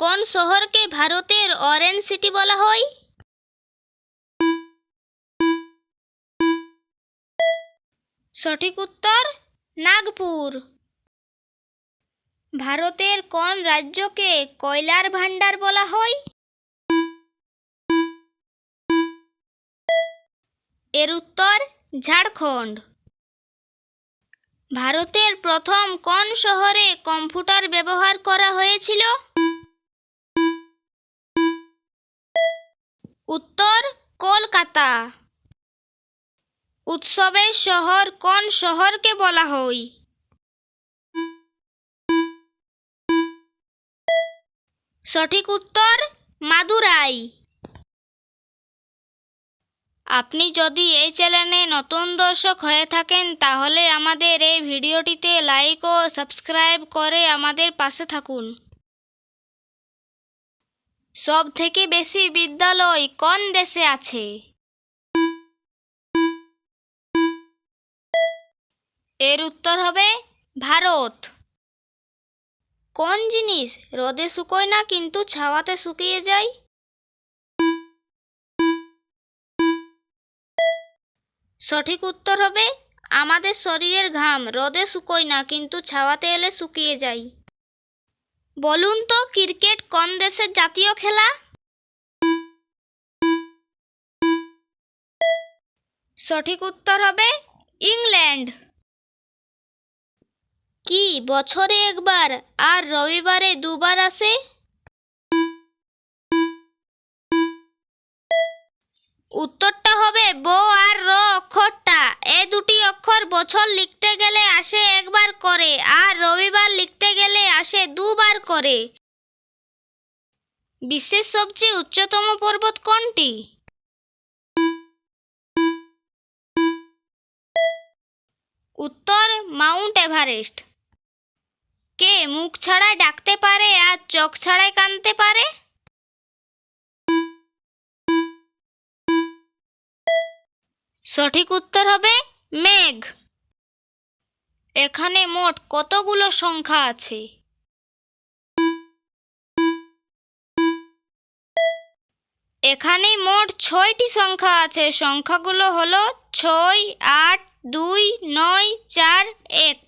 কোন শহরকে ভারতের অরেঞ্জ সিটি বলা হয়? সঠিক উত্তর, নাগপুর। ভারতের কোন রাজ্যকে কয়লার ভান্ডার বলা হয়? এর উত্তর, ঝাড়খণ্ড। ভারতের প্রথম কোন শহরে কম্পিউটার ব্যবহার করা হয়েছিল? উত্তর কলকাতা। উৎসবের শহর কোন শহরকে বলা হয়? সঠিক উত্তর, মাদুরাই। আপনি যদি এই চ্যানেলে নতুন দর্শক হয়ে থাকেন, তাহলে আমাদের এই ভিডিওটিতে লাইক ও সাবস্ক্রাইব করে আমাদের পাশে থাকুন। সব থেকে বেশি বিদ্যালয় কোন দেশে আছে? এর উত্তর হবে ভারত। কোন জিনিস রোদে শুকোয় না কিন্তু ছাওয়াতে শুকিয়ে যায়? সঠিক উত্তর হবে আমাদের শরীরের ঘাম। রোদে শুকোয় না কিন্তু ছাওয়াতে এলে শুকিয়ে যায়। বলুন তো, ক্রিকেট কোন দেশের জাতীয় খেলা? সঠিক উত্তর হবে ইংল্যান্ড। কি বছরে একবার আর রবিবারে দুবার আসে? উত্তরটা হবে বো আর র অক্ষরটা। এ দুটি অক্ষর বছর লিখতে গেলে আসে একবার করে, আর রবিবার লিখতে গেলে আসে দুবার করে। বিশ্বের সবচেয়ে উচ্চতম পর্বত কোনটি? উত্তর, মাউন্ট এভারেস্ট। কে মুখ ছাড়াই ডাকতে পারে আর চোখ ছাড়াই কানতে পারে? সঠিক উত্তর হবে মেঘ। এখানে মোট কতগুলো সংখ্যা আছে? এখানে মোট ছয়টি সংখ্যা আছে। সংখ্যাগুলো হলো ছয় আট দুই নয় চার এক।